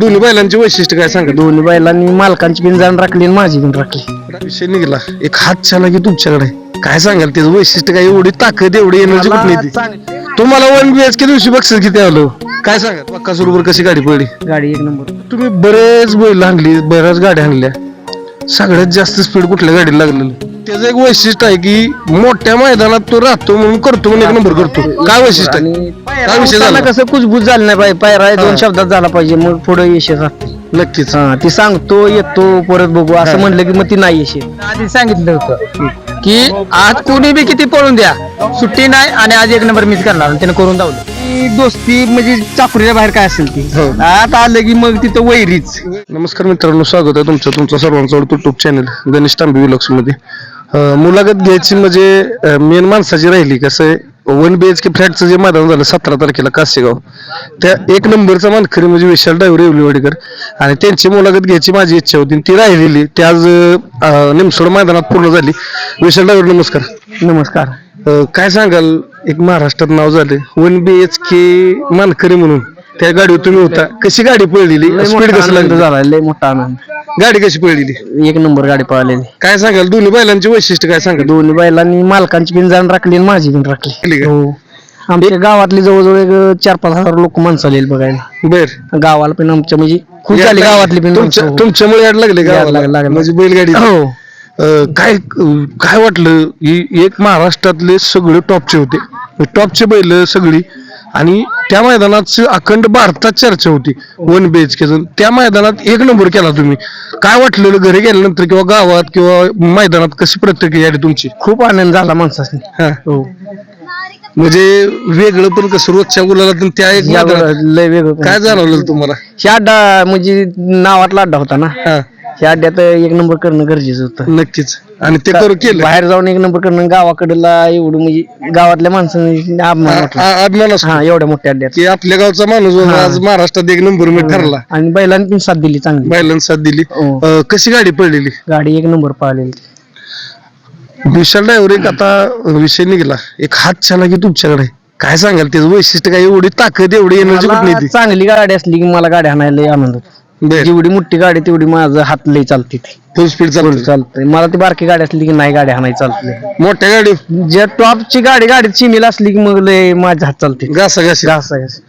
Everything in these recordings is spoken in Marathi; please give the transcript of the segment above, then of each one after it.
दोन्ही बैलांची वैशिष्ट्य काय सांगा? दोन्ही बैलांनी मालकांची बिन जाण राखली आणि माझी बिन राखली. विषय निघाला. एक हात छान की तुमच्याकडे. काय सांगाल त्याचं वैशिष्ट्य काय? एवढी ताकद एवढी एनर्जी कुठली ती? तुम्हाला वन बी एच के दिवशी बक्षीस किती आलं? काय सांगा? पक्का बरोबर कशी गाडी पडली? गाडी एक नंबर. तुम्ही बरेच बैल आणली बऱ्याच गाड्या आणल्या. सगळ्यात जास्त स्पीड कुठल्या गाडीला लागलेलं? त्याचं एक वैशिष्ट्य आहे की मोठ्या मैदानात तो राहतो म्हणून करतो म्हणून एक नंबर करतो. काय वैशिष्ट्य आहे? आणि काय विषय झाला? कसं? कुजबूज झालं नाही पाहिजे पायरा हा. दोन शब्दात झाला पाहिजे. मग पुढे यश. नक्कीच. हा ती सांगतो येतो परत बघू. असं म्हणलं की मग ती नाही यश. आधी सांगितलं होतं की आज कोणी बी किती पळून द्या सुट्टी नाही आणि आज एक नंबर मिस करणार आणि त्यानं करून दावलं ती दोस्ती म्हणजे चापुरीच्या बाहेर काय असेल ती? हो. आता आलं की मग तिथं वैरीच. नमस्कार मित्रांनो स्वागत आहे तुमचं तुमचं सर्वांचं युट्यूब चॅनल गणेश तांबे विलॉक्समध्ये. अं, मुलाखत घ्यायची म्हणजे मेन माणसाची राहिली कसं आहे? वन बी एच के फ्लॅटचं जे मैदान झालं सतरा तारखेला कासेगाव. त्या एक नंबरचा मानकरी म्हणजे विशाल डायव्हर येवलीवाडीकर आणि त्यांची मुलाखत घ्यायची माझी इच्छा होती. ती राहिलेली. ती आज निमसोड मैदानात पूर्ण झाली. विशाल डायव्हर नमस्कार. नमस्कार. अं, काय सांगाल? एक महाराष्ट्रात नाव झाले. वन बी एच के मानकरी म्हणून. त्या गाडीवर तुम्ही होता. कशी गाडी पळलेली? स्पीड कसं लागलं? झाला लय मोठा आनंद. गाडी कशी पळलेली? एक नंबर गाडी पळालेली. काय सांगाल दोन्ही बैलांची वैशिष्ट्य काय सांगाल? दोन्ही बैलांनी मालकांची बिन जाण राखली आणि माझी बिन राखली. केली का? हो. आमच्या गावातली जवळजवळ एक चार पाच हजार लोक माणसं आलेली बघायला बर. गावाला पण आमच्या म्हणजे खूप झाली गावातली पण तुमच्या माणसं. तुमच्यामुळे याड लागले याड गावाला? लागलं, लागलं. म्हणजे बैलगाडी. हो. अं, काय काय वाटलं? ही एक महाराष्ट्रातले सगळे टॉपचे होते. टॉपचे बैल सगळी आणि त्या मैदानात अखंड भारतात चर्चा होती. वन बी एच के त्या मैदानात एक नंबर केला तुम्ही. काय वाटलेलं घरी गेल्यानंतर किंवा गावात किंवा मैदानात कशी प्रतिक्रिया आली तुमची? खूप आनंद झाला माणसाने हा. म्हणजे वेगळं पण कसं रोजच्या गुलाला त्या एक लय वेगळं काय जाणवलं तुम्हाला? ह्या अड्डा म्हणजे नावातला अड्डा होता ना. ह्या अड्ड्यात एक नंबर करणं गरजेचं होतं. नक्कीच. आणि ते करू केलं. बाहेर जाऊन एक नंबर करणं गावाकडला एवढं म्हणजे गावातल्या माणसांनी अभिमान वाटला. आ- हा एवढ्या मोठ्या अड्ड्यात. की आपल्या गावचा माणूस आज महाराष्ट्रात एक नंबर मी ठरला. आणि बैलांनी पण साथ दिली चांगली. बैलांनी साथ दिली. हो. अं, कशी गाडी पडलेली? गाडी एक नंबर पाहिलेली विशाल ड्रायव्हर एक आता विषय निघाला. एक हात छान की तुमच्याकडे? काय सांगाल? त्याचं वैशिष्ट्य काय? एवढी ताकद एवढी एनर्जी कुठली मला ती चांगली गाडी असली की मला गाडी आणायला आनंद होतो. बर. जेवढी मोठी गाडी तेवढी माझं हात लय चालते ती. फुल स्पीड चालू चालतंय मला ती बारकी गाडी असली की नाही गाडी आणायला चालते. मोठ्या गाडी? ज्या टॉपची गाडी गाडीत चिमीला असली की मग लय माझ्या हात चालते. घासा घासी. घास घास.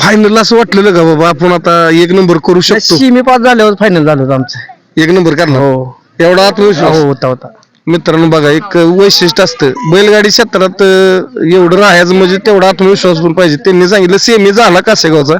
फायनल असं वाटलेलं का बाबा? आपण आता एक नंबर करू शकतो. चिमी पास झाल्यावर फायनल झालं होतं आमचं. एक नंबर करणार. हो. एवढा आत्मविश्वास. हो होता होता. मित्रांनो बघा एक वैशिष्ट्य असतं. बैलगाडी क्षेत्रात एवढं राहायचं म्हणजे तेवढा आत्मविश्वास पण पाहिजे. त्यांनी सांगितलं सेमी झाला कासेगावचा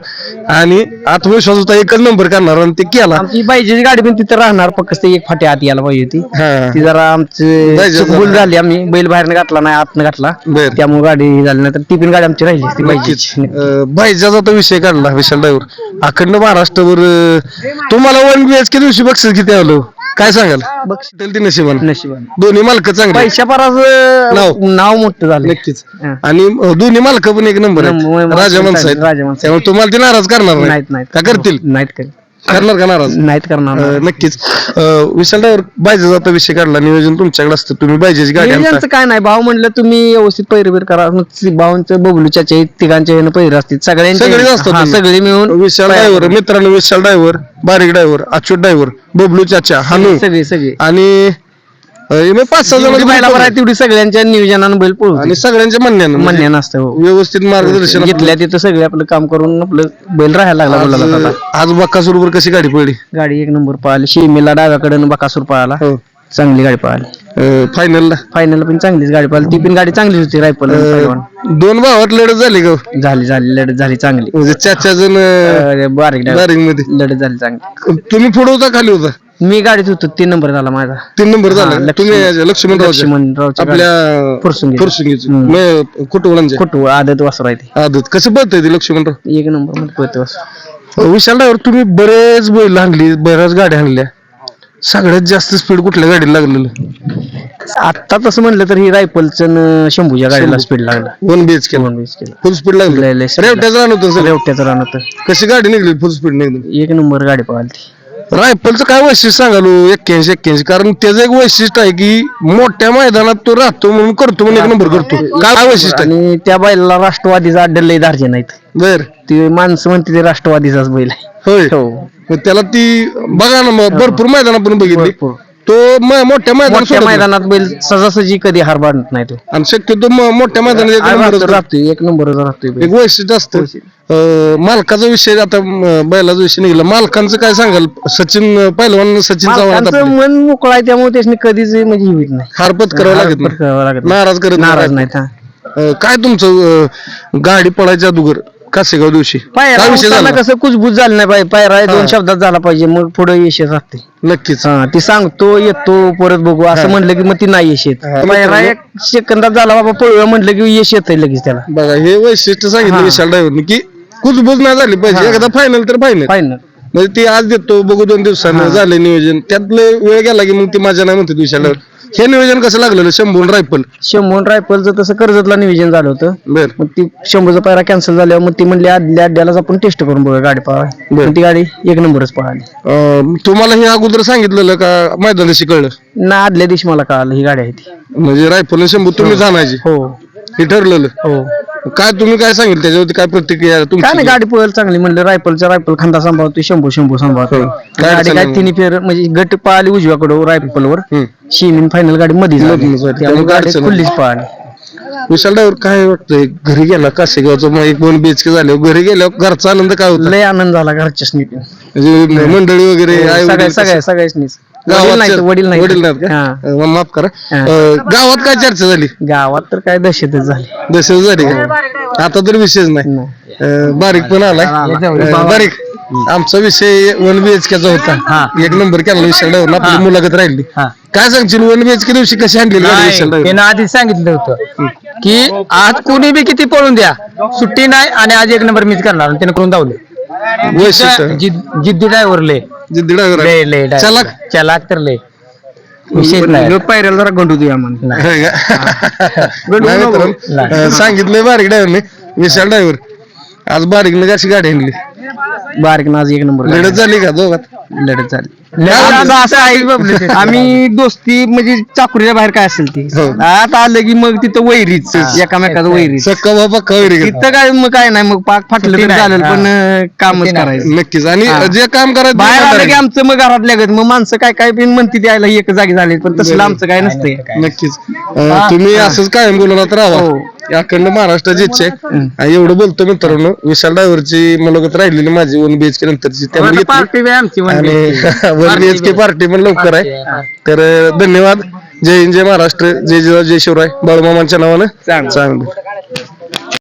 आणि आत्मविश्वास होता एकच नंबर करणार आणि ते केला. आमची बाईची गाडी पण तिथं राहणार फक्त ते एक फाटी आत यायला पाहिजे होती. हा. ती जरा आमची चुकबुल झाली. झाली आम्ही बैल बाहेर घातला नाही आतनं घातला. बर. त्यामुळे गाडी झाली नाही तर ती पण गाडी आमची राहिली असती नक्कीच. अं, भाईजाचा तर विषय काढला विशाल ड्रायव्हर. अखंड महाराष्ट्रभर अं, तुम्हाला वन बी एच के दिवशी बक्षीस किती आलं? काय सांगाल? बक्षीस. ती नशिबान. नशिबाने. दोन्ही मालक चांगले. पैशा नाव. नाव मोठं झालं. नक्कीच. हा. आणि अं, दोन्ही मालक पण एक नंबर आहेत. राजा माणसं आहेत राजा माणसं. त्यामुळे तुम्हाला ते नाराज करणार नाही. नाहीत नाहीत. का करतील? नाहीत करतील करणार का नाराज? नाहीत करणार अं, नक्कीच. अं, विशाल ड्रायव्हर बायजाचा विषय काढला. नियोजन तुमच्याकडे असतं. तुम्ही बायजाची गाडी आणता काय नाही. भाऊ म्हणलं तुम्ही व्यवस्थित पैरबीर करा. भाऊंचं बबलूच्या तिघांच्या ह्यानं पैर असतील. सगळ्यांचे. असतात हा, तुम्ही. सगळे मिळून विशाल ड्रायव्हर मित्रांनो Vishal driver Barik driver Achyut driver Bablu चाचा हानू सगळे सगळे. आणि पाच सहा जेवढी जण बैला बरं आहे तेवढी सगळ्यांच्या नियोजनानं बैल पळू आणि सगळ्यांच्या म्हणण्यानं. म्हणजे म्हणण्या नसतं हो. व्यवस्थित मार्गदर्शन घेतल्या तिथं सगळे आपलं काम करून आपलं बैल राहायला लागला बोलायला आज- आता. आज कशी गाडी पडली? गाडी एक नंबर पळाली. शेमीला डाव्याकडे बकासूर पळाला. हो. चांगली गाडी पळाली. फायनलला फायनल पण चांगलीच गाडी पळाली. ती पण गाडी चांगलीच होती रायफल आणि पैलवान. दोन भावात लढत झाली का? झाली झाली. लढत झाली चांगली. म्हणजे चाचा जण अरे, बारीक डाव. बारिंगमध्ये. लढत झाली चांगली. तुम्ही पुढे होता खाली होता? मी गाडीत होतो तीन नंबर झाला माझा. तीन नंबर हा, झाला? लक्ष्मण- तुम्ही लक्ष्मणराव लक्ष्मणरावच्या आपल्या फुरसुंगी. फुरसुंगीचे हम्म. कुटुंबांचे? कुटू आदत वासर आहे ते. आदत. कसं ते लक्ष्मणराव? एक नंबरमध्ये पळते वासर. विशाल ड्रायव्हर तुम्ही बरेच बैल आणली बऱ्याच गाड्या आणल्या सगळ्यात जास्त स्पीड कुठल्या गाडीला लागलेलं? आता तसं म्हणलं तर ही रायफलचं शंभूच्या गाडीला स्पीड लागला. वन बीएच केला दोन वीस केलं फुल स्पीड लागली. लय- लय speed रेवट्याच राहत होतं सगळं. रेवट्याचं राहणं होतं. कशी गाडी निघली? फुल स्पीड एकदम एक नंबर गाडी पळाली रायफलचं काय वैशिष्ट्य सांगालो एक्क्याऐंशी एक्क्याऐंशी. कारण त्याचं एक वैशिष्ट्य आहे की मोठ्या मैदानात तो राहतो म्हणून करतो म्हणून एक नंबर करतो. काय वैशिष्ट्य आहे? आणि त्या बैलाला राष्ट्रवादीचा अड्डे लय दार्जे नाहीत. बर. ते माणसं म्हणते ते राष्ट्रवादीचाच बैल आहे. होय. हो. मग त्याला ती बघा ना मग भरपूर मैदान आपण बघितली. भरपूर. तो म- मोठ्या मैदानात मोठ्या सोडत नाही. मैदानात बैल सहजासहजी कधी हार बांधत नाही तो आणि शक्यतो म- मोठ्या मैदानात एक नंबरच राहतो- करतो. राहतोय एक नंबरच राहतोय बैल. एक वैशिष्ट्य असतं अं, मालकाचा विषय आता म, बैलाचा विषय निघाला मालकांचं काय सांगाल सचिन पहिलवान सचिन चव्हाण मालकांचं मन मोकळं आहे त्यामुळे त्याने कधीच म्हणजे हे होत नाही हारपत करावं लागत नाही नाही. नाराज करत नाराज नाही नाहीत हा. अं, काय तुमचं अं, गाडी पळायच्या अगोदर कासेगाव दिवशी? पायरा काय विषय होताना झाला? कसं कुजबूज झालं नाही पाहिजे पायरा दोन. शब्दात झाला पाहिजे मग पुढे यश राहते नक्कीच. हा ती सांगतो येतो परत बघू असं म्हणलं की मग ती नाही यश येत. हा. पायरा एक सेकंदात झाला बाबा पळूया म्हटलं की यश येत लगेच त्याला. बघा हे वैशिष्ट्य सांगितलं हा. विशाल ड्रायव्हरने की कुजबूज नाही झाली पाहिजे. एकदा फायनल तर फायनल फायनल म्हणजे ती आज देतो बघू दोन दिवसानं झालं नियोजन. त्यातलं वेळ गेला की मग ती माझ्या नाही म्हणते driver. हे नियोजन कसं लागलेलं? शंभून रायफल. शंभून रायफलचं तसं कर्जतला नियोजन झालं होतं. बर. मग ती शंभूचा पायरा कॅन्सल झाल्यावर मग ती म्हणली आदल्या अड्ड्यालाच आपण टेस्ट करून बघूया गाडी पळा बरं. ती गाडी एक नंबरच पळाली. अं, तुम्हाला हे अगोदर सांगितलेलं का मैदानाशी कळलं? ना आदल्या दिवशी मला कळालं ही गाडी आहे ती. म्हणजे रायफल शंभू तुम्ही जाणायची. हो. हे ठरलेलं. हो. काय तुम्ही काय सांगितलं? त्याच्यावरती काय प्रतिक्रिया नाही तुमची? गाडी पळेल चांगली म्हणलं रायफलचा रायफल खांदा सांभाळतो शंभू शंभू सांभाळतो हो. काय गाडी अडचण काय नाही. तिन्ही फेर म्हणजे गट पळाली उजव्याकडं रायफलवर. हम्म. शिमिन फायनल गाडी मध्ये. मधूनच झाली. त्यामुळे गाडी अडचण खुल्लीच पळाली. काय वाटतंय? घरी गेला कासेगावचं मग एक दोन बीएचके झाले. घरी गेल्यावर घरचा आनंद काय होता? लय आनंद झाला घरच्या स्निपी म्हणजे मंडळी वगैरे आई सगळ्या सगळ्या सगळ्याच वडील नाही वडील नाही वडील नाहीत का? हा. अं, माफ करा. अं, गावात काय चर्चा झाली? गावात तर काय दहशतच झाली. दशेल झाली का? आता तर विषयच नाही. अं, बारीक पण आलाय. अं, बारीक. आमचा विषय वन बीएचकेचा होता. एक नंबर केला विशाल ड्रायव्हर आपली मुलाखत राहिली. हा. काय सांगशील? वन बीएचके दिवशी कशी हँडल नाही, त्यानं आधी सांगितलं होतं की आज कोणी बी किती पळून द्या सुट्टी नाही आणि आज एक नंबर मीच करणार. आणि त्यानं करून दावले वैशिष्ट्य. जिद्द- जिद्दी ड्रायव्हर लय जिद्दी ड्रायव्हर लय लय driver. चलाक? चलाक तर लय. विशेष नाही. ह्यो पायऱ्याला जरा गंडू दे आम्हाला होय का? नाही मित्रांनो, नाही. अं, सांगितलंय बारीक ड्रायव्हरने विशाल ड्रायव्हर आज बारीकनं कशी गाडी आणली. बारीक नाज एक नंबर लढत झाली का दोघात? लढत झाली. आता असं आहे आम्ही दोस्ती म्हणजे चाकुरीच्या बाहेर काय असेल ती. हो. आता आलं की मग तिथं वैरीच एकामेकाचं वैरीच. सक्का बाबा कवरी तिथं काय मग काय नाही मग पाक फाटलं तरी. चालेल हा. पण अं, कामच. करायचं. नक्कीच. आणि. जे काम करायचं बाहेर आलं की. आमचं मग घरात लागत मग माणसं काय काय बिन म्हणते द्यायला एक जागी झाले पण तसलं आमचं काय नसतंय. नक्कीच. अं, तुम्ही असंच कायम बोलत राहा. हो. अखंड महाराष्ट्राची इच्छा आहे आणि एवढं बोलतो मित्रांनो विशाल ड्रायव्हरची मुलाखत राहिलेली माझी वन बीएचके नंतरची त्यामुळे घेतली. पार्टी बी आमची one आणि. वन बीएचके पार्टी पण लवकर आहे. तर धन्यवाद. जय हिंद जय महाराष्ट्र जय जिजाऊ जय शिवराय. बाळूमामांच्या नावानं. चांगलं. चांगलं.